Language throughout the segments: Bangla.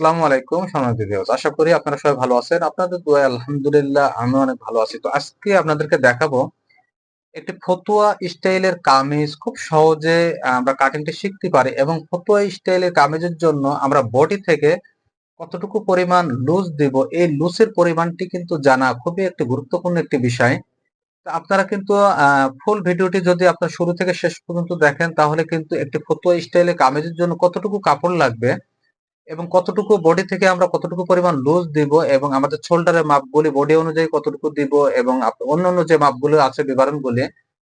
আসসালামু আলাইকুম সম্মানিত ভিউয়ার্স। আশা করি আপনারা সবাই ভালো আছেন। আপনাদের দোয়া আলহামদুলিল্লাহ আমি অনেক ভালো আছি। তো আজকে আপনাদেরকে দেখাবো একটি ফতুয়া স্টাইলের কামিজ। খুব সহজে আমরা কাটিংটি শিখতে পারি এবং ফতুয়া স্টাইলের কামিজের জন্য আমরা বডি থেকে কতটুকু পরিমাণ লুজ দিব, এই লুজের পরিমাণটি কিন্তু জানা খুবই একটি গুরুত্বপূর্ণ একটি বিষয়। আপনারা কিন্তু ফুল ভিডিওটি যদি আপনার শুরু থেকে শেষ পর্যন্ত দেখেন, তাহলে কিন্তু একটি ফতুয়া স্টাইলের কামিজের জন্য কতটুকু কাপড় লাগবে এবং কতটুকু বডি থেকে আমরা কতটুকু পরিমাণ লুজ দিব এবং আমাদের শোল্ডারের মাপগুলি বডি অনুযায়ী কতটুকু দিব এবং অন্যান্য যে মাপগুলো আছে বিবরণগুলি,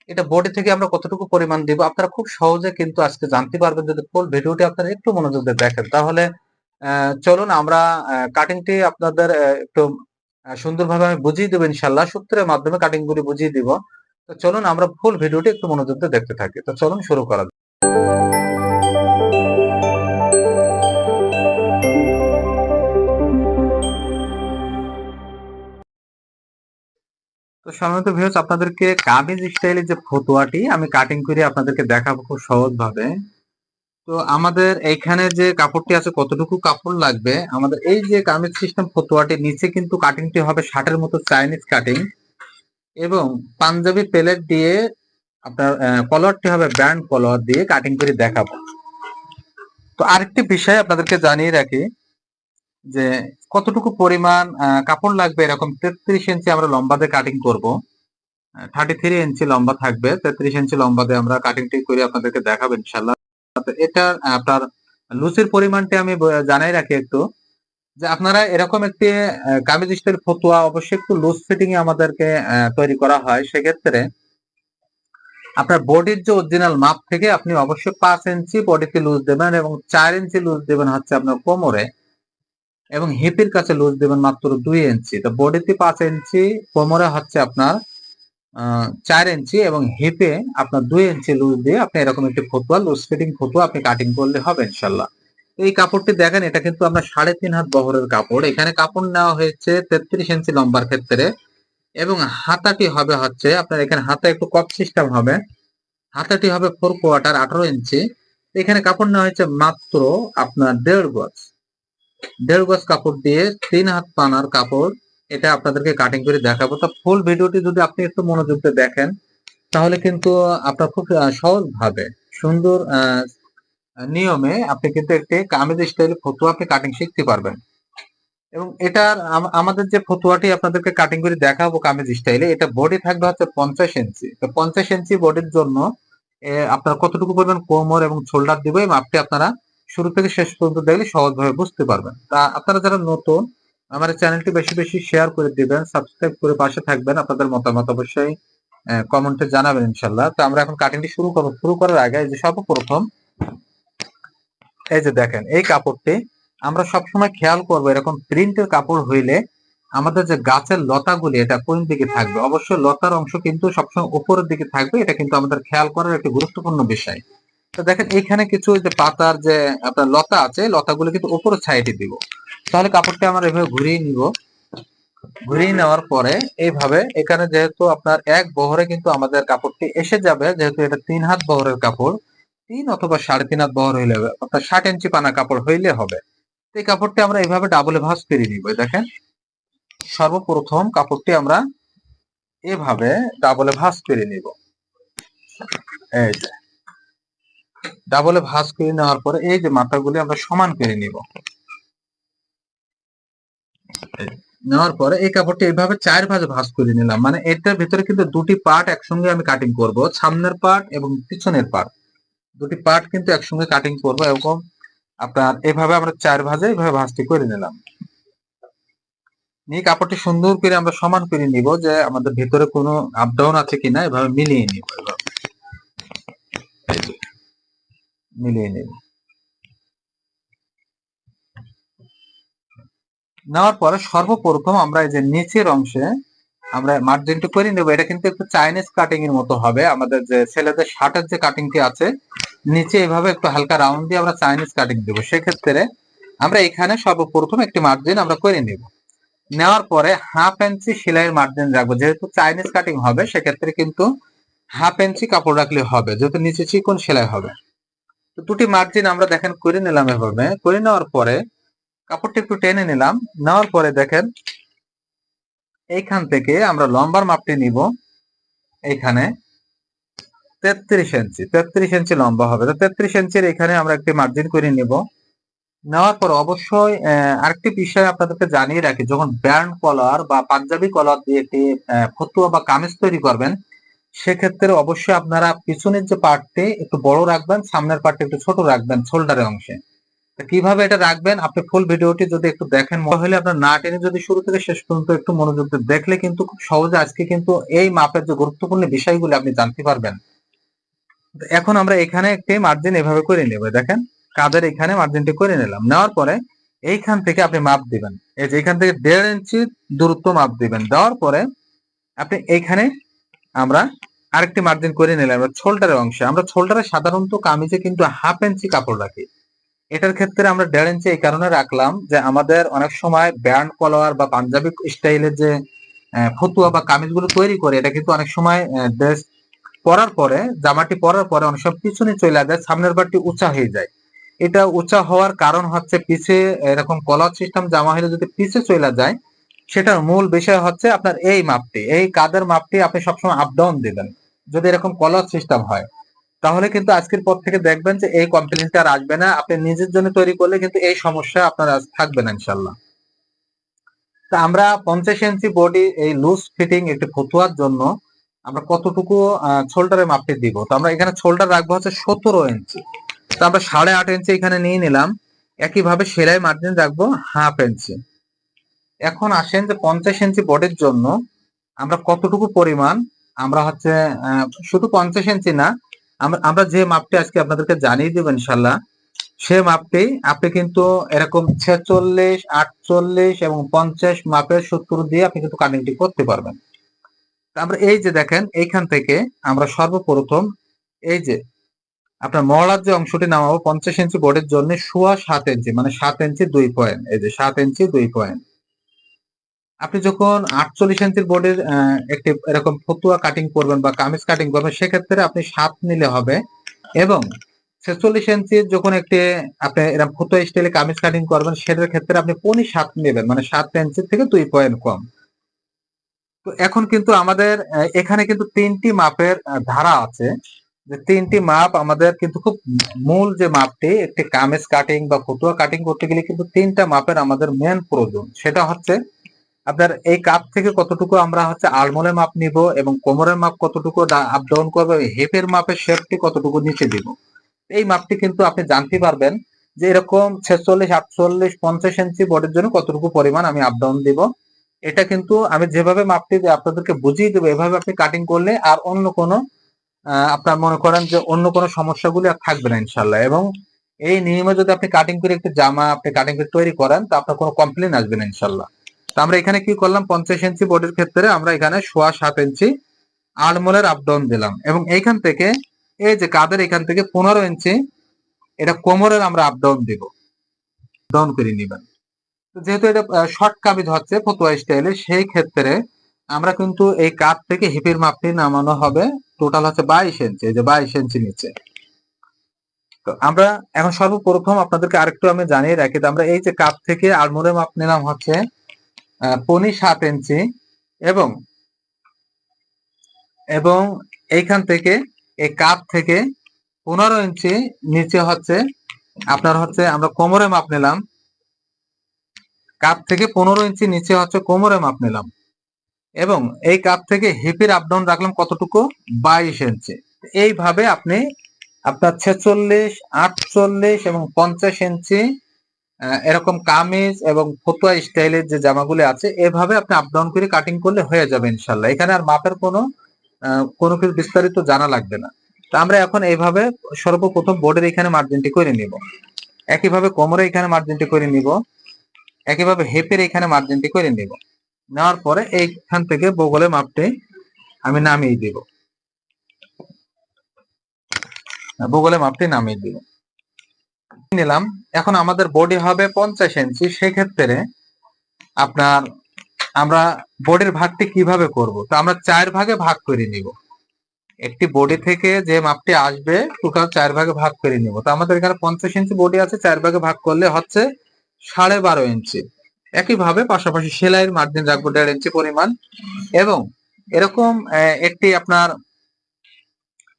এটা বডি থেকে আমরা কতটুকু পরিমাণ দিব, আপনারা খুব সহজে কিন্তু আজকে জানতে পারবেন যদি ফুল ভিডিওটি আপনারা একটু মনোযোগ দিয়ে দেখেন। তাহলে চলুন আমরা কাটিংটি আপনাদের একটু সুন্দরভাবে আমি বুঝিয়ে দেবো ইনশাল্লাহ সূত্রের মাধ্যমে কাটিং গুলি বুঝিয়ে দিব। তো চলুন আমরা ফুল ভিডিওটি একটু মনোযোগ দিয়ে দেখতে থাকি। তো চলুন শুরু করা তো সাধারণত ভিউস আপনাদেরকে কামিজ স্টাইলের যে ফতুয়াটি আমি কাটিং করে আপনাদেরকে দেখাবো খুব সহজ ভাবে তো আমাদের এইখানে যে কাপড়টি আছে, কতটুকু কাপড় লাগবে? আমাদের এই যে কামিজ সিস্টেম ফতুয়াটি নিচে কিন্তু কাটিংটি হবে শার্টের মতো চাইনিজ কাটিং এবং পাঞ্জাবি প্লেট দিয়ে আপনার কলারটি হবে ব্যান্ড কলার দিয়ে কাটিং করে দেখাবো। তো আরেকটি বিষয় আপনাদেরকে জানিয়ে রাখি যে কতটুকু পরিমাণ কাপড় লাগবে এরকম তেত্রিশ ইঞ্চি আমরা লম্বাতে কাটিং করব। থার্টি থ্রি ইঞ্চি লম্বা থাকবে। তেত্রিশ ইঞ্চি লম্বাতে আমরা কাটিংটি করে আপনাদেরকে দেখাবো ইনশাল্লাহ এটা আপনার লুচির পরিমাণটি আমি জানাই রাখি একটু। যে আপনারা এরকম একটি কামিজ ফতুয়া অবশ্যই একটু লুজ ফিটিং এ আমাদেরকে তৈরি করা হয়। সেক্ষেত্রে আপনার বডির যে অরিজিনাল মাপ থেকে আপনি অবশ্যই পাঁচ ইঞ্চি বডিতে লুজ দেবেন এবং চার ইঞ্চি লুজ দেবেন হচ্ছে আপনার কোমরে। এবং হিপের কাছে লুজ দেবেন মাত্র দুই ইঞ্চি তো বডিতে পাঁচ ইঞ্চি কোমরে হচ্ছে আপনার চার ইঞ্চি এবং হিপে আপনার দুই ইঞ্চি লুজ দিয়ে আপনি এরকম একটি ফতুয়া লুজ ফিটিং ফতুয়া আপনি কাটিং করলে হবে ইনশাল্লাহ। এই কাপড়টি দেখেন, এটা কিন্তু আমরা সাড়ে তিন হাত বহরের কাপড়। এখানে কাপড় নেওয়া হয়েছে তেত্রিশ ইঞ্চি লম্বার ক্ষেত্রে এবং হাতাটি হবে হচ্ছে আপনার এখানে হাতা একটু কপ সিস্টেম হবে। হাতাটি হবে ফোর কোয়ার্টার আঠারো ইঞ্চি এখানে কাপড় নেওয়া হয়েছে মাত্র আপনার দেড় গজ। দেড় গজ কাপড় দিয়ে তিন হাত পানার কাপড়, এটা আপনাদেরকে কাটিং করে দেখাবো। তো ফুল ভিডিওটি যদি আপনি একটু মনোযোগ দিয়ে দেখেন, তাহলে কিন্তু আপনার খুব সহজ ভাবে সুন্দর নিয়মে আপনি কিন্তু একটি কামিজ স্টাইল ফতুয়া আপনি কাটিং শিখতে পারবেন। এবং এটার আমাদের যে ফতুয়াটি আপনাদেরকে কাটিং করে দেখাবো কামিজ স্টাইলে এটা বডি থাকবে হচ্ছে পঞ্চাশ ইঞ্চি তো পঞ্চাশ ইঞ্চি বডির জন্য আপনার কতটুকু পরিমাণ কোমর এবং শোল্ডার দিবে এবং আপনি আপনারা শুরু থেকে শেষ পর্যন্ত দেখলে সহজভাবে বুঝতে পারবেন। তা আপনারা যারা নতুন, আমার চ্যানেলটি বেশি বেশি শেয়ার করে দিবেন সাবস্ক্রাইব করে পাশে থাকবেন, আপনাদের মতামত অবশ্যই কমেন্টে জানাবেন ইনশাল্লাহ তো আমরা এখন কাটিংটি শুরু করব, শুরু করার আগে যে সর্বপ্রথম, এই যে দেখেন, এই কাপড়টি আমরা সবসময় খেয়াল করব এরকম প্রিন্টের কাপড় হইলে আমাদের যে গাছের লতাগুলি, এটা কোন দিকে থাকবে? অবশ্যই লতার অংশ কিন্তু সবসময় উপরের দিকে থাকবে, এটা কিন্তু আমাদের খেয়াল করার একটি গুরুত্বপূর্ণ বিষয়। তো দেখেন এখানে কিছু যে পাতার যে আপনার লতা আছে লতাগুলো কিন্তু উপরে ছাইটে দিব। তাহলে কাপড়টা আমরা এভাবে ঘুরিয়ে নিব। ঘুরিয়ে নেওয়ার পরে এইভাবে এখানে যেহেতু আপনার এক বহরে কিন্তু আমাদের কাপড়টি এসে যাবে, যেহেতু এটা তিন হাত বহরের কাপড়, তিন অথবা সাড়ে তিন হাত বহর হইলে হবে, অর্থাৎ ষাট ইঞ্চি পানা কাপড় হইলে হবে। এই কাপড়টি আমরা এইভাবে ডাবলে ভাঁজ করে নিব দেখেন। সর্বপ্রথম কাপড়টি আমরা এভাবে ডাবলে ভাঁজ করে নিব। এই যে। ডাবলে ভাঁজ করে নেওয়ার পরে এই যে মাথাগুলি আমরা সমান করে নিব। নেওয়ার পরে এই কাপড়টি এইভাবে চার ভাঁজে ভাঁজ করে নিলাম। মানে এটার ভিতরে কিন্তু দুটি পার্ট একসঙ্গে আমি কাটিং করব, সামনের পার্ট এবং পিছনের পার্ট দুটি পার্ট কিন্তু একসঙ্গে কাটিং করব এরকম আপনার এভাবে আমরা চার ভাজে এইভাবে ভাঁজটি করে নিলাম। নিয়ে কাপড়টি সুন্দর করে আমরা সমান করে নিব যে আমাদের ভিতরে কোনো আপ ডাউন আছে কিনা, এভাবে মিলিয়ে নিব এভাবে। মিলিয়ে নিব। নেওয়ার পরে সর্বপ্রথম আমরা এই যে নিচের অংশে আমরা মার্জিনটি করে নেব। এটা কিন্তু একটু চাইনিজ কাটিং এর মতো হবে। আমাদের যে ছেলেদের শার্টের যে কাটিংটি আছে, নিচে এভাবে একটু হালকা রাউন্ড দিয়ে আমরা চাইনিজ কাটিং দেবো। সেক্ষেত্রে আমরা এখানে সর্বপ্রথম একটি মার্জিন আমরা করে নেব। নেওয়ার পরে হাফ ইঞ্চি সেলাইয়ের মার্জিন রাখব। যেহেতু চাইনিজ কাটিং হবে, সেক্ষেত্রে কিন্তু হাফ ইঞ্চি কাপড় রাখলে হবে। যেহেতু নিচে চিকন সেলাই হবে। তো দুটি মার্জিন আমরা দেখেন করে নিলাম এভাবে। করে নেওয়ার পরে কাপড়টি একটু টেনে নিলাম। নেওয়ার পরে দেখেন এইখান থেকে আমরা লম্বার মাপটি নিব। এইখানে তেত্রিশ ইঞ্চি তেত্রিশ ইঞ্চি লম্বা হবে। তো তেত্রিশ ইঞ্চির এখানে আমরা একটি মার্জিন করে নিব। নেওয়ার পর অবশ্যই আরেকটি বিষয় আপনাদেরকে জানিয়ে রাখি, যখন ব্যান্ড কলার বা পাঞ্জাবি কলার দিয়ে একটি ফতুয়া বা কামিজ তৈরি করবেন সেক্ষেত্রে অবশ্যই আপনারা পিছনের যে পার্টটি একটু বড় রাখবেন, সামনের পার্টটি একটু ছোট রাখবেন শোল্ডারের অংশে। কীভাবে এটা রাখবেন? আপনি ফুল ভিডিওটি যদি একটু দেখেন, তাহলে আপনার না টেনে যদি শুরু থেকে শেষ পর্যন্ত একটু মনোযোগ দিয়ে দেখলে কিন্তু খুব সহজে আজকে কিন্তু এই মাপের যে গুরুত্বপূর্ণ বিষয়গুলো আপনি জানতে পারবেন। এখন আমরা এখানে একটি মার্জিন এভাবে করে নেব, দেখেন। কাদের এখানে মার্জিনটি করে নিলাম। নেওয়ার পরে এইখান থেকে আপনি মাপ দিবেন। এই যে এখান থেকে দেড় ইঞ্চি দূরত্ব মাপ দিবেন। দেওয়ার পরে আপনি এইখানে আমরা আরেকটি মার্জিন করে নিলাম, এবার শোল্ডারের অংশে। আমরা শোল্ডারে সাধারণত কামিজে কিন্তু হাফ ইঞ্চি কাপড় রাখি। এটার ক্ষেত্রে আমরা দেড় ইঞ্চি এই কারণে রাখলাম যে আমাদের অনেক সময় ব্যান্ড কলোয়ার বা পাঞ্জাবি স্টাইলের যে ফতুয়া বা কামিজগুলো তৈরি করে, এটা কিন্তু অনেক সময় ড্রেস পরার পরে, জামাটি পরার পরে অনেক সময় পিছনে চলে যায়, সামনের বারটি উঁচা হয়ে যায়। এটা উঁচা হওয়ার কারণ হচ্ছে পিছে এরকম কলার সিস্টেম জামা হলে যদি পিছে চলে যায় সেটার মূল বিষয় হচ্ছে আপনার এই মাপটি, এই কাদের মাপটি আপনি সবসময় আপ ডাউন দিবেন, যদি এরকম কলার সিস্টেম হয়। তাহলে কিন্তু আজকের পর থেকে দেখবেন যে এই কমপ্লেনটা আর আসবে না, আপনি নিজের জন্য তৈরি করলে কিন্তু এই সমস্যা আপনার আর থাকবে না ইনশাল্লাহ তা আমরা পঞ্চাশ ইঞ্চি বডি এই লুজ ফিটিং একটি ফতুয়ার জন্য আমরা কতটুকু শোল্ডারের মাপটি দিব? তো আমরা এখানে শোল্ডার রাখব হচ্ছে সতেরো ইঞ্চি তো আমরা সাড়ে আট ইঞ্চি এখানে নিয়ে নিলাম। একইভাবে সেলাই মার্জিন রাখব হাফ ইঞ্চি এখন আসেন যে পঞ্চাশ ইঞ্চি বডির জন্য আমরা কতটুকু পরিমাণ, আমরা হচ্ছে শুধু পঞ্চাশ ইঞ্চি না, আমরা যে মাপটি আজকে আপনাদেরকে জানিয়ে দেবো ইনশাল্লাহ সে মাপটি আপনি কিন্তু এরকম ছেচল্লিশ, আটচল্লিশ এবং পঞ্চাশ মাপের সত্তর দিয়ে আপনি কিন্তু কাটিংটি করতে পারবেন। আমরা এই যে দেখেন, এইখান থেকে আমরা সর্বপ্রথম এই যে আপনার মহলার যে অংশটি নামাবো, পঞ্চাশ ইঞ্চি বোর্ডের জন্য সোয়া সাত ইঞ্চি মানে সাত ইঞ্চি দুই পয়েন্ট এই যে সাত ইঞ্চি দুই পয়েন্ট আপনি যখন আটচল্লিশ ইঞ্চির বোর্ডের একটি এরকম ফতুয়া কাটিং করবেন বা কামিজ কাটিং করবেন, সেক্ষেত্রে আপনি সাত নিলে হবে এবং ছেচল্লিশ ইঞ্চির যখন একটি আপনি এরকম ফতুয়া স্টাইলে কামিজ কাটিং করবেন, সেটার ক্ষেত্রে আপনি পনি সাত নেবেন মানে সাত ইঞ্চি থেকে দুই পয়েন্ট কম। তো এখন কিন্তু আমাদের এখানে কিন্তু তিনটি মাপের ধারা আছে। যে তিনটি মাপ আমাদের কিন্তু খুব মূল যে মাপটি, একটি কামিজ কাটিং বা ফতুয়া কাটিং করতে গেলে কিন্তু তিনটা মাপের আমাদের মেন প্রয়োজন। সেটা হচ্ছে আপনার এই কাপ থেকে কতটুকু আমরা হচ্ছে আলমোলের মাপ নিব এবং কোমরের মাপ কতটুকু আপ ডাউন করব হেপের মাপের শেপটি কতটুকু নিচে দিব? এই মাপটি কিন্তু আপনি জানতে পারবেন যে এরকম ছেচল্লিশ, আটচল্লিশ, পঞ্চাশ ইঞ্চি বডির জন্য কতটুকু পরিমাণ আমি আপ ডাউন দিব। এটা কিন্তু আমি যেভাবে মাপটি আপনাদেরকে বুঝিয়ে দেবো, এভাবে আপনি কাটিং করলে আর অন্য কোনো আপনার মনে করেন যে অন্য কোনো সমস্যাগুলি আর থাকবে না ইনশাল্লাহ এবং এই নিয়মে যদি আপনি কাটিং করে একটি জামা, আপনি কাটিং করে তৈরি করেন, তো আপনার কোনো কমপ্লেন আসবে না ইনশাল্লাহ তো আমরা এখানে কি করলাম? পঞ্চাশ ইঞ্চি বডির ক্ষেত্রে আমরা এখানে সোয়া সাত ইঞ্চি আলমোলের আপডাউন দিলাম এবং এইখান থেকে এই যে কাদের এখান থেকে পনেরো ইঞ্চি এটা কোমরের আমরা আপ ডাউন দিব। ডাউন করে নিবেন। যেহেতু এটা শর্ট কামিজ হচ্ছে ফতুয়া স্টাইলে সেই ক্ষেত্রে আমরা কিন্তু এই কাপ থেকে হিপের মাপটি নামানো হবে। টোটাল হচ্ছে বাইশ ইঞ্চি যে বাইশ ইঞ্চি নিচে। তো আমরা এখন সর্বপ্রথম আপনাদেরকে আরেকটু আমি জানিয়ে রাখি আমরা এই যে কাপ থেকে আলমোড়ের মাপ নিলাম হচ্ছে পনি সাত ইঞ্চি এবং এবং এইখান থেকে এই কাপ থেকে পনেরো ইঞ্চি নিচে হচ্ছে, আপনার হচ্ছে আমরা কোমরে মাপ নিলাম। কাপ থেকে পনেরো ইঞ্চি নিচে হচ্ছে কোমরে মাপ নিলাম। এবং এই কাপ থেকে হিপের আপ ডাউন রাখলাম কতটুকু? বাইশ ইঞ্চি। এইভাবে আপনি আপনার ছেচল্লিশ, আটচল্লিশ এবং পঞ্চাশ ইঞ্চি এরকম কামিজ এবং ফতুয়া স্টাইলের যে জামাগুলি আছে, এভাবে আপনি আপ ডাউন করে কাটিং করলে হয়ে যাবে ইনশাল্লাহ এখানে আর মাপের কোনো কোনো কিছু বিস্তারিত জানা লাগবে না। তা আমরা এখন এইভাবে সর্বপ্রথম বোর্ডের এখানে মার্জিনটি করে নিব। একইভাবে কোমরে এখানে মার্জিনটি করে নিব। একইভাবে হেপের এখানে মার্জিনটি করে নিব। নেওয়ার পরে এইখান থেকে বগলে মাপটি আমি নামিয়ে দিব। বগলে মাপটি নামিয়ে দিব। নিলাম। এখন আমাদের বডি হবে পঞ্চাশ ইঞ্চি সেক্ষেত্রে আপনার আমরা বডির ভাগটি কীভাবে করব? তো আমরা চার ভাগে ভাগ করে নিব। একটি বডি থেকে যে মাপটি আসবে, টোটাল চার ভাগে ভাগ করে নিব। তো আমাদের এখানে পঞ্চাশ ইঞ্চি বডি আছে, চার ভাগে ভাগ করলে হচ্ছে সাড়ে বারো ইঞ্চি একইভাবে পাশাপাশি সেলাইয়ের মার্জিন রাখব দেড় ইঞ্চি পরিমাণ। এবং এরকম একটি আপনার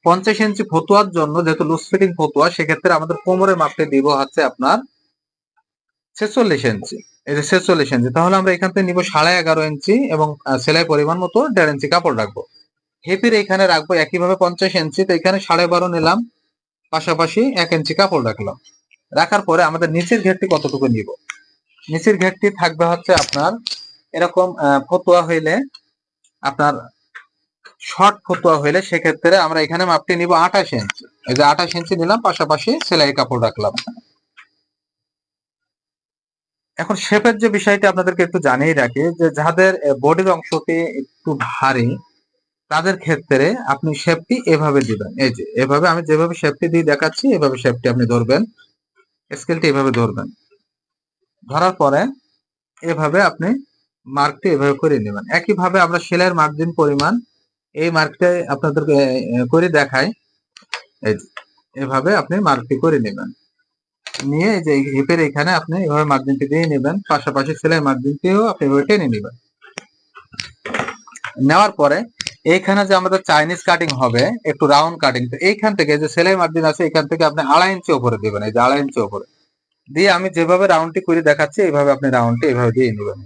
পঞ্চাশ ইঞ্চি ফতুয়ার জন্য যেহেতু লুজ ফিটিং ফতুয়া, সেক্ষেত্রে আমাদের কোমরের মাপটি দিব হচ্ছে আপনার ছেচল্লিশ ইঞ্চি। এই যে ছেচল্লিশ ইঞ্চি, তাহলে আমরা এখান থেকে নিব সাড়ে এগারো ইঞ্চি এবং সেলাই পরিমাণ মতো দেড় ইঞ্চি কাপড় রাখব। হেপির এখানে রাখব একইভাবে পঞ্চাশ ইঞ্চি, তো এখানে সাড়ে বারো নিলাম, পাশাপাশি এক ইঞ্চি কাপড় রাখলাম। রাখার পরে আমাদের নিচের ঘেরটি কতটুকু নিব? নিচের ঘেরটি থাকবে হচ্ছে আপনার এরকম ফতুয়া হইলে আপনার শর্ট ফতুয়া হইলে সেক্ষেত্রে আমরা এখানে মাপটি নিব আঠাশ ইঞ্চি এই যে আঠাশ ইঞ্চি নিলাম, পাশাপাশি সেলাই কাপড় রাখলাম। এখন শেপের যে বিষয়টি আপনাদেরকে একটু জানিয়ে রাখি, যে যাদের বডির অংশটি একটু ভারী, তাদের ক্ষেত্রে আপনি শেপটি এভাবে দিবেন। এই যে, এভাবে আমি যেভাবে শেপটি দিয়ে দেখাচ্ছি, এভাবে শেপটি আপনি ধরবেন। স্কেলটি এভাবে ধরবেন। ধরার পরে এভাবে আপনি মার্কটি এভাবে করে নেবেন। একইভাবে আমরা সেলাইয়ের মার্জিন পরিমাণ এই মার্কটা আপনাদেরকে করে দেখাই। এই যে, এভাবে আপনি মার্কটি করে নেবেন। নিয়ে যে হিপের এখানে আপনি এভাবে মার্জিনটি দিয়ে নেবেন। পাশাপাশি সেলাই মার্জিনটিও আপনি এভাবে টেনে নেবেন। নেওয়ার পরে এইখানে যে আমাদের চাইনিজ কাটিং হবে একটু রাউন্ড কাটিং তো এইখান থেকে যে সেলাই মার্জিন আছে এখান থেকে আপনি আড়াই ইঞ্চি ওপরে দিবেন। এই যে আড়াই ইঞ্চি ওপরে। দিয়ে আমি যেভাবে রাউন্ডটি করে দেখাচ্ছি এইভাবে আপনি রাউন্ডটি এইভাবে দিয়ে নেবেন।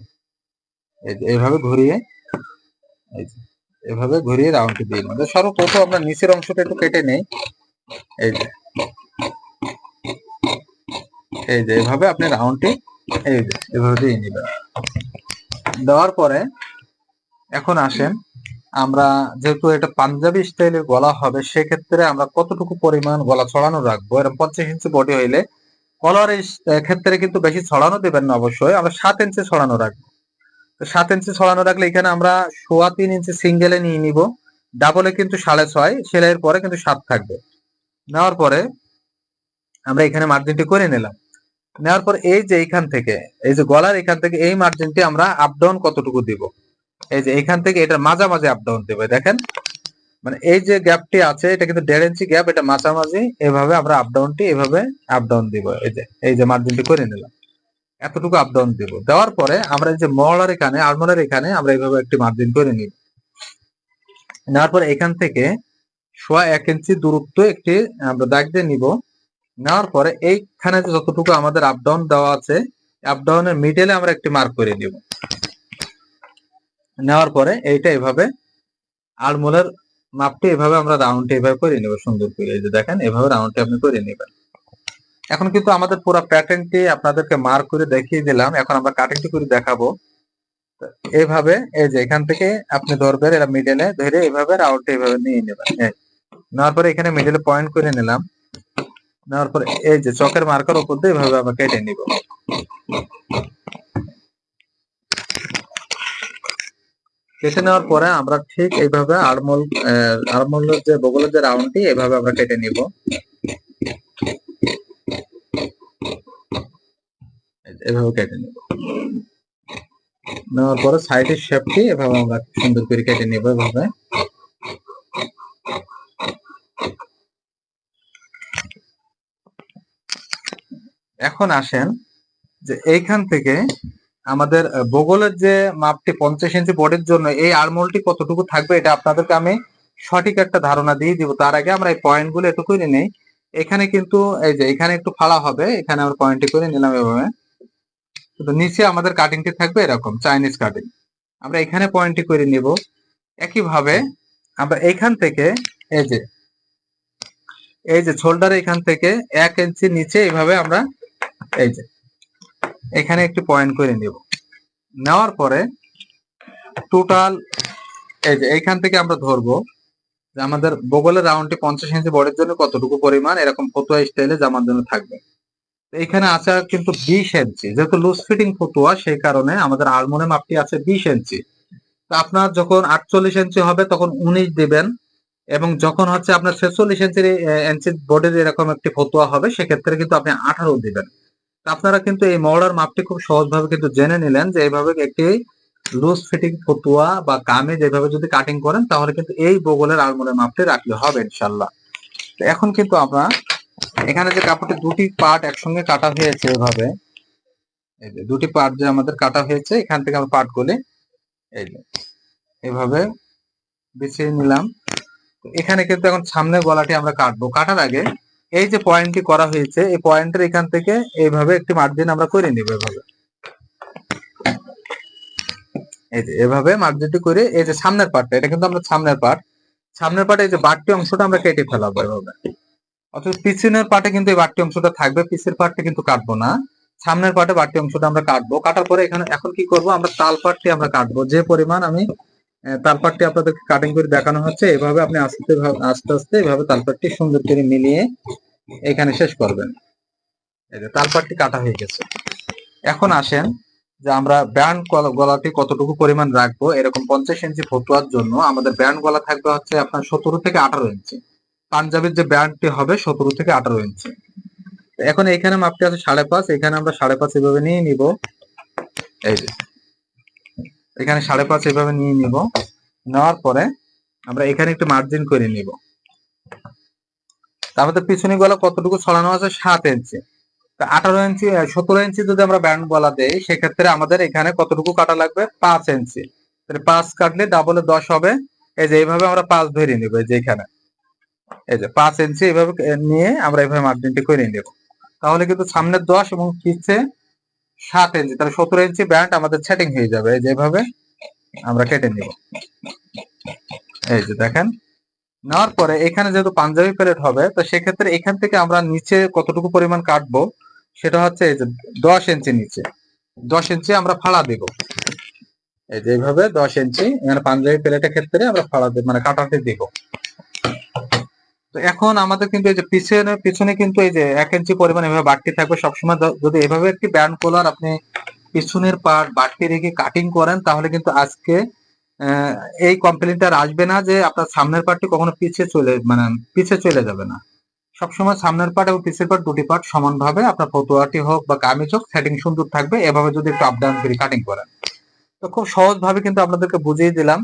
এইভাবে ঘুরিয়ে এই যে এভাবে ঘুরিয়ে রাউন্ডটি দিয়ে নেবেন তো সর্বপ্রথম আমরা নিচের অংশটা একটু কেটে নেই। এই যে। এই যে, এভাবে আপনি রাউন্ডটি এই যে, এভাবে দিয়ে নেবেন। দেওয়ার পরে এখন আসেন, আমরা যেহেতু এটা পাঞ্জাবি স্টাইলের গলা হবে, সেক্ষেত্রে আমরা কতটুকু পরিমাণ গলা ছড়ানো রাখব? এরকম পঞ্চাশ ইঞ্চি বডি হইলে কলার ক্ষেত্রে কিন্তু বেশি ছড়ানো দেবেন না অবশ্যই, আমরা সাত ইঞ্চি ছড়ানো রাখব। সাত ইঞ্চি ছড়ানো রাখলে এখানে আমরা সোয়া তিন ইঞ্চি সিঙ্গেলে নিয়ে নিব। ডাবলে কিন্তু সাড়ে ছয়, সেলাইয়ের পরে কিন্তু সাত থাকবে। নেওয়ার পরে আমরা এখানে মার্জিনটি করে নিলাম। নেওয়ার পর এই যে এইখান থেকে, এই যে গলার এখান থেকে এই মার্জিনটি আমরা আপ ডাউন কতটুকু দিব? এই যে এখান থেকে এটা মাঝামাঝি আপ ডাউন দেবে দেখেন। মানে এই যে গ্যাপটি আছে, এটা কিন্তু দেড় ইঞ্চি গ্যাপ এটা মাঝামাঝি, এভাবে আমরা আপ ডাউনটি এভাবে আপ ডাউন দিব। এই যে এই যে মার্জিনটি করে নিলাম। এতটুকু আপ ডাউন দিব। দেওয়ার পরে আমরা যে মহলার এখানে আলমোলার এখানে আমরা এইভাবে একটি মার্জিন করে নিব নেওয়ার পর এখান থেকে সোয়া এক ইঞ্চি দূরত্ব একটি, আমরা দাগ দিয়ে নিব। নেওয়ার পরে এইখানে যে যতটুকু আমাদের আপ ডাউন দেওয়া আছে আপ ডাউনের মিডলে আমরা একটি মার্ক করে নিব। নেওয়ার পরে এইটা এভাবে আলমোলার মাপটি এভাবে আমরা রাউন্ডটি এভাবে করে নেব সুন্দর করে। এই যে দেখেন, এভাবে রাউন্ডটি আপনি করে নেবেন। এখন কিন্তু আমাদের পুরো প্যাটার্নটি আপনাদেরকে মার্ক করে দেখিয়ে দিলাম। এখন আমরা কাটিংটি করে দেখাবো। এইভাবে এই যে এখান থেকে আপনি ধরবেন এরা মিডলে ধরে এইভাবে রাউন্ডটি এভাবে নিয়ে নেবেন। নেওয়ার পরে এখানে মিডলে পয়েন্ট করে নিলাম। নেওয়ার পরে এই যে চকের মার্কার উপর দিয়ে এভাবে আমরা কেটে নিব। কেটে নেওয়ার পরে আমরা ঠিক এইভাবে আড়মোল আড়মোলের যে, বগলের যে রাউন্ডটি এভাবে আমরা কেটে নিব এই যে এভাবে কেটে নিব। নেওয়ার পরে সাইডের শেপটি এভাবে আমরা সুন্দর করে কেটে নিব এভাবে। এখন আসেন যে এইখান থেকে আমাদের আহ, বগলের যে মাপটি পঞ্চাশ ইঞ্চি বডির জন্য এই আরমোলটি কতটুকু থাকবে এটা আপনাদেরকে আমি সঠিক একটা ধারণা দিয়ে দিব। তার আগে আমরা এই পয়েন্টগুলো একটু করে নেই। এখানে কিন্তু এই যে এখানে একটু ফালা হবে এখানে আমরা পয়েন্টটি করে নিলাম এভাবে। কিন্তু নিচে আমাদের কাটিংটি থাকবে এরকম চাইনিজ কাটিং আমরা এখানে পয়েন্টটি করে নিব। একইভাবে আমরা এইখান থেকে, এই যে এই যে শোল্ডার এখান থেকে এক ইঞ্চি নিচে এইভাবে আমরা, এই যে, এখানে একটি পয়েন্ট করে নিব। নেওয়ার পরে টোটাল এই যে এইখান থেকে আমরা ধরবো যে আমাদের বগলের রাউন্ডটি পঞ্চাশ ইঞ্চি বডির জন্য কতটুকু পরিমাণ, এরকম ফতুয়া স্টাইলে জামার জন্য থাকবে। তো এখানে আছে কিন্তু বিশ ইঞ্চি যেহেতু লুজ ফিটিং ফতুয়া, সেই কারণে আমাদের আলমোনে মাপটি আছে বিশ ইঞ্চি তো আপনার যখন আটচল্লিশ ইঞ্চি হবে, তখন উনিশ দিবেন, এবং যখন হচ্ছে আপনার ছেচল্লিশ ইঞ্চির ইঞ্চি বডির এরকম একটি ফতুয়া হবে, সেক্ষেত্রে কিন্তু আপনি আঠারো দিবেন। আপনারা কিন্তু এই মডার মাপটি খুব সহজভাবে কিন্তু জেনে নিলেন যে এইভাবে একটি লুজ ফিটিং ফতুয়া বা কামিজ যেভাবে যদি কাটিং করেন, তাহলে কিন্তু এই বগলের আলমোলের মাপটি রাখলে হবে ইনশাল্লাহ এখন কিন্তু আমরা এখানে যে কাপড়টি দুটি পার্ট একসঙ্গে কাটা হয়েছে এভাবে, এই যে দুটি পার্ট যে আমাদের কাটা হয়েছে, এখান থেকে আমরা পার্ট গুলি, এই যে, এভাবে বিছিয়ে নিলাম। এখানে কিন্তু এখন সামনের গলাটি আমরা কাটবো। কাটার আগে এই যে পয়েন্টটি করা হয়েছে, এই পয়েন্টের এখান থেকে এইভাবে একটি মার্জিন আমরা করে নিব এভাবে। এই যে এভাবে মার্জিনটি করে, এই যে সামনের পার্টটা এটা কিন্তু আমরা সামনের পার্ট সামনের পার্টে এই যে বাড়তি অংশটা আমরা কেটে ফেলাবো এভাবে। অথচ পিছনের পার্টে কিন্তু এই বাড়তি অংশটা থাকবে, পিছের পার্টটা কিন্তু কাটবো না। সামনের পার্টে বাড়তি অংশটা আমরা কাটবো। কাটার পরে এখানে এখন কি করব, আমরা তাল পাটটি আমরা কাটবো। যে পরিমাণ আমি তাল পাটটি আপনাদেরকে কাটিং করে দেখানো হচ্ছে, এভাবে আপনি আস্তে আস্তে আস্তে এভাবে তাল পাটটি সুন্দর করে মিলিয়ে এখানে শেষ করবেন। এই যে তাল পাটটি কাটা হয়ে গেছে। এখন আসেন যে আমরা ব্যান্ড গলাটি কতটুকু পরিমাণ রাখব, এরকম পঞ্চাশ ইঞ্চি ফতুয়ার জন্য আমাদের ব্যান্ড গলা থাকবে হচ্ছে আপনার সতেরো থেকে আঠারো ইঞ্চি। পাঞ্জাবের যে ব্যান্ডটি হবে সতেরো থেকে আঠারো ইঞ্চি এখন এখানে মাপটি আছে সাড়ে পাঁচ, এখানে আমরা সাড়ে পাঁচ এভাবে নিয়ে নিব। এই যে। এখানে সাড়ে পাঁচ এভাবে নিয়ে নিব। নেওয়ার পরে আমরা এখানে একটু মার্জিন করে নিব। আমাদের পিছনে গলা কতটুকু ছড়ানো আছে? সাত ইঞ্চি তা আঠারো ইঞ্চি সতেরো ইঞ্চি যদি আমরা ব্যান্ড গলা দেই, সেক্ষেত্রে আমাদের এখানে কতটুকু কাটা লাগবে? পাঁচ ইঞ্চি তাহলে পাঁচ কাটলে ডাবলে দশ হবে। এই যে এইভাবে আমরা পাঁচ ধরে নিব, এই যে এখানে। এই যে পাঁচ ইঞ্চি এইভাবে নিয়ে আমরা এইভাবে মার্জিনটি করে নিব। তাহলে কিন্তু সামনের দশ এবং পিছে সাত ইঞ্চি তাহলে সতেরো ইঞ্চি ব্যান্ড আমাদের সেটিং হয়ে যাবে। এই যেভাবে আমরা কেটে নিব। এই যে দেখেন। নেওয়ার পরে এখানে যেহেতু পাঞ্জাবি প্লেট হবে, তো সেক্ষেত্রে এখান থেকে আমরা নিচে কতটুকু পরিমাণ কাটবো, সেটা হচ্ছে এই যে দশ ইঞ্চি নিচে। দশ ইঞ্চি আমরা ফাড়া দিব। এই যে এইভাবে দশ ইঞ্চি এখানে পাঞ্জাবি প্লেটের ক্ষেত্রে আমরা ফাড়া দিব মানে কাটাতে দিব। তো এখন আমাদের কিন্তু এই যে পিছনে পিছনে কিন্তু এই যে এক ইঞ্চি পরিমাণ এভাবে বাড়তি থাকবে। সবসময় যদি এভাবে একটি ব্যান্ড কলার আপনি পিছনের পার্ট বাড়তি রেখে কাটিং করেন, তাহলে কিন্তু আজকে এই কমপ্লেনটা আসবে না যে আপনার সামনের পার্টটি কখনো পিছিয়ে চলে মানে পিছিয়ে চলে যাবে না। সবসময় সামনের পার্ট এবং পিছের পার্ট দুটি পার্ট সমানভাবে আপনার ফতুয়াটি হোক বা কামিজ হোক সেটিং সুন্দর থাকবে। এভাবে যদি একটু আপ ডাউন করে কাটিং করেন। তো খুব সহজ ভাবে কিন্তু আপনাদেরকে বুঝিয়ে দিলাম।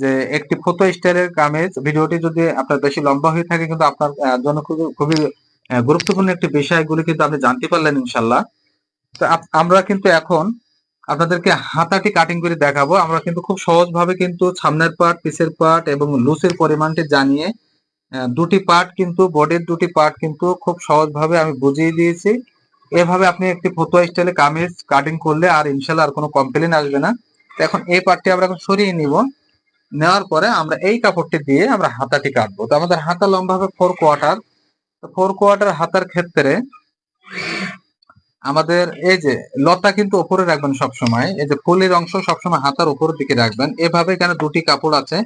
যে একটি ফটো স্টাইলের কামিজ, ভিডিওটি যদি আপনার বেশি লম্বা হয়ে থাকে কিন্তু আপনার জন্য খুবই গুরুত্বপূর্ণ একটি বিষয়গুলি কিন্তু আপনি জানতে পারলেন ইনশাল্লাহ তো আমরা কিন্তু এখন আপনাদেরকে হাতাটি কাটিং করে দেখাবো। আমরা কিন্তু খুব সহজ ভাবে কিন্তু সামনের পার্ট পিসের পার্ট এবং লুসের পরিমাণটি জানিয়ে দুটি পার্ট কিন্তু বডির দুটি পার্ট কিন্তু খুব সহজ ভাবে আমি বুঝিয়ে দিয়েছি। এভাবে আপনি একটি ফতুয়া স্টাইলে কামিজ কাটিং করলে আর ইনশাল্লাহ আর কোনো কমপ্লেন আসবে না। এখন এই পার্টটি আমরা এখন সরিয়ে নিব। নেওয়ার পরে আমরা এই কাপড়টি দিয়ে আমরা হাতাটি কাটবো। তো আমাদের হাতা লম্বা হবে ফোর কোয়ার্টার ফোর কোয়ার্টার হাতার ক্ষেত্রে আমাদের এই যে লতা কিন্তু উপরে রাখবেন সবসময়, এই যে ফুলের অংশ সবসময় হাতার উপরের দিকে রাখবেন। এভাবে এখানে দুটি কাপড় আছে?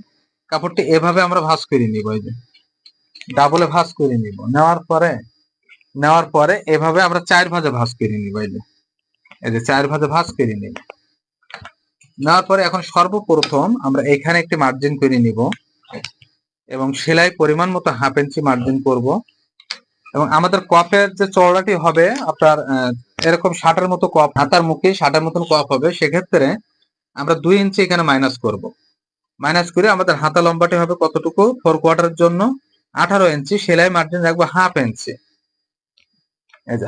কাপড়টি এভাবে আমরা ভাঁজ করে নিব, এই যে ডাবলে ভাঁজ করে নিব। নেওয়ার পরে নেওয়ার পরে এভাবে আমরা চার ভাজে ভাঁজ করে নিব, এই যে এই যে চার ভাজে ভাঁজ করে নিব। নেওয়ার পরে এখন সর্বপ্রথম আমরা এখানে একটি মার্জিন করে নিব এবং সেলাই পরিমাণ মতো হাফ ইঞ্চি মার্জিন করব এবং আমাদের কপের যে চওড়াটি হবে, আপনার এরকম ষাটের মতো কপ হাতার মুখে ষাটের মতন কপ হবে, সেক্ষেত্রে আমরা দুই ইঞ্চি এখানে মাইনাস করব। মাইনাস করে আমাদের হাতা লম্বাটি হবে কতটুকু? ফোর কোয়ার্টারের জন্য আঠারো ইঞ্চি সেলাই মার্জিন রাখব হাফ ইঞ্চি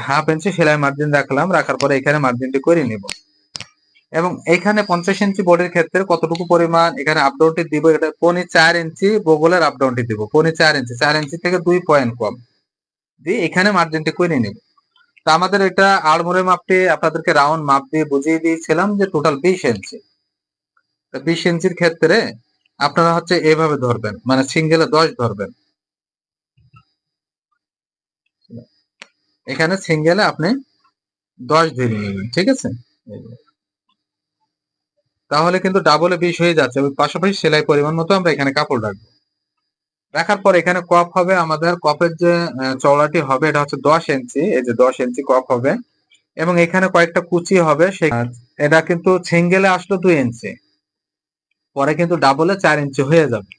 হাফ ইঞ্চি সেলাই মার্জিন রাখলাম, রাখার পরে এখানে মার্জিনটি করে নিব। এবং এখানে পঞ্চাশ ইঞ্চি বডির ক্ষেত্রে কতটুকু পরিমাণ এখানে আপডাউনটি দিব? এটা পনি চার ইঞ্চি বগলের আপডাউনটি দিব, পনি চার ইঞ্চি চার ইঞ্চি থেকে দুই পয়েন্ট কম। দিয়ে এখানে মার্জিনটি করে নিব। তা আমাদের এটা আড়মোড়ের মাপটি আপনাদেরকে রাউন্ড মাপ দিয়ে বুঝিয়ে দিয়েছিলাম যে টোটাল বিশ ইঞ্চি বিশ ইঞ্চির ক্ষেত্রে আপনারা হচ্ছে এভাবে ধরবেন মানে সিঙ্গেলে দশ ধরবেন। এখানে সিঙ্গেলে আপনি দশ ধরে নেবেন, ঠিক আছে। তাহলে কিন্তু ডাবলে বিশ হয়ে যাচ্ছে। ওই পাশাপাশি সেলাই পরিমাণ মতো আমরা এখানে কাপড় রাখব। রাখার পর এখানে কপ হবে আমাদের কপের যে চওড়াটি হবে, এটা হচ্ছে দশ ইঞ্চি। এই যে দশ ইঞ্চি কপ হবে। এবং এখানে কয়েকটা কুচি হবে এটা কিন্তু সিঙ্গেলে আসলো দুই ইঞ্চি। পরে কিন্তু ডাবলে চার ইঞ্চি হয়ে যাবে।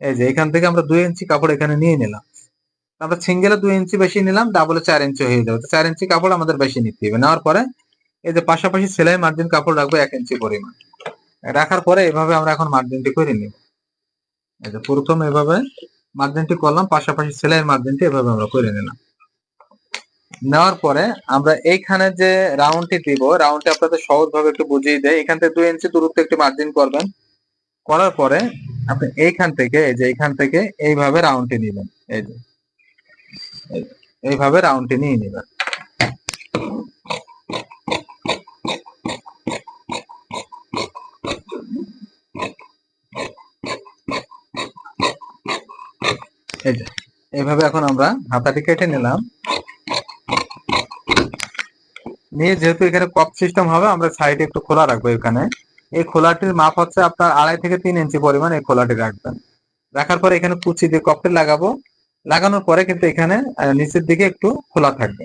এই যে এখান থেকে আমরা দুই ইঞ্চি কাপড় এখানে নিয়ে নিলাম। আমরা সিঙ্গেলে দুই ইঞ্চি বেশি নিলাম ডাবলে চার ইঞ্চি হয়ে যাবে। চার ইঞ্চি কাপড় আমাদের বেশি নিতে হবে। নেওয়ার পরে এই যে পাশাপাশি সেলাই মার্জিন কাপড় রাখব এক ইঞ্চি পরিমাণ। রাখার পরে এভাবে আমরা এখন মার্জিনটি করে নিব। এই যে প্রথম এভাবে মার্জিনটি করলাম, পাশাপাশি সেলাই মার্জিনটি এভাবে আমরা করে নিলাম। নেওয়ার পরে আমরা এইখানে যে রাউন্ডটি দিব, রাউন্ডটি আপনাদের সহজভাবে একটু বুঝিয়ে দেয়। এখান থেকে দুই ইঞ্চি দূরত্ব একটি মার্জিন করবেন। করার পরে আপনি এইখান থেকে, এই যে এইখান থেকে এইভাবে রাউন্ডটি নেবেন। এই যে এইভাবে রাউন্ডটি নিয়ে নেবেন। এইভাবে এখন আমরা হাতাটি কেটে নিলাম। নিয়ে যেহেতু এখানে কপ সিস্টেম হবে, আমরা সাইডে একটু খোলা রাখব এখানে। এই খোলাটির মাপ হচ্ছে আপনার আড়াই থেকে তিন ইঞ্চি পরিমাণ এই খোলাটি রাখবেন। রাখার পরে এখানে কুচি দিয়ে কপটি লাগাবো। লাগানোর পরে কিন্তু এখানে নিচের দিকে একটু খোলা থাকবে।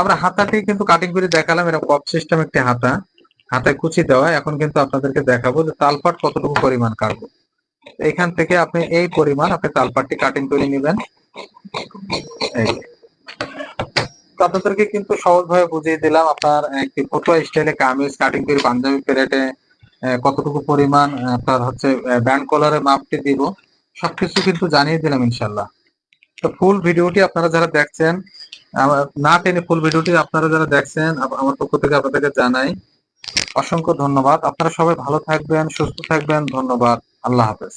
আমরা হাতাটি কিন্তু কাটিং করে দেখালাম, এরকম কপ সিস্টেম একটি হাতা। হাতায় কুচি দেওয়া, এখন কিন্তু আপনাদেরকে দেখাবো যে তালপাট কতটুকু পরিমাণ কাটবো। এখান থেকে আপনি এই পরিমাণ আপনি তালপাটটি কাটিং করে নেবেন। আপনাদেরকে কিন্তু সহজভাবে বুঝিয়ে দিলাম আপনার একটি ফটো স্টাইলে কামিজ কাটিং করে পাঞ্জাবি প্লেটে কতটুকু পরিমাণ, আপনার হচ্ছে ব্যান্ড কলারের মাপটি দিব, সবকিছু কিন্তু জানিয়ে দিলাম ইনশাল্লাহ তো ফুল ভিডিওটি আপনারা যারা দেখছেন না টেনে ফুল ভিডিওটি আপনারা যারা দেখছেন আমার পক্ষ থেকে আপনাদেরকে জানাই অসংখ্য ধন্যবাদ। আপনারা সবাই ভালো থাকবেন, সুস্থ থাকবেন, ধন্যবাদ। আল্লাহ হাফেজ।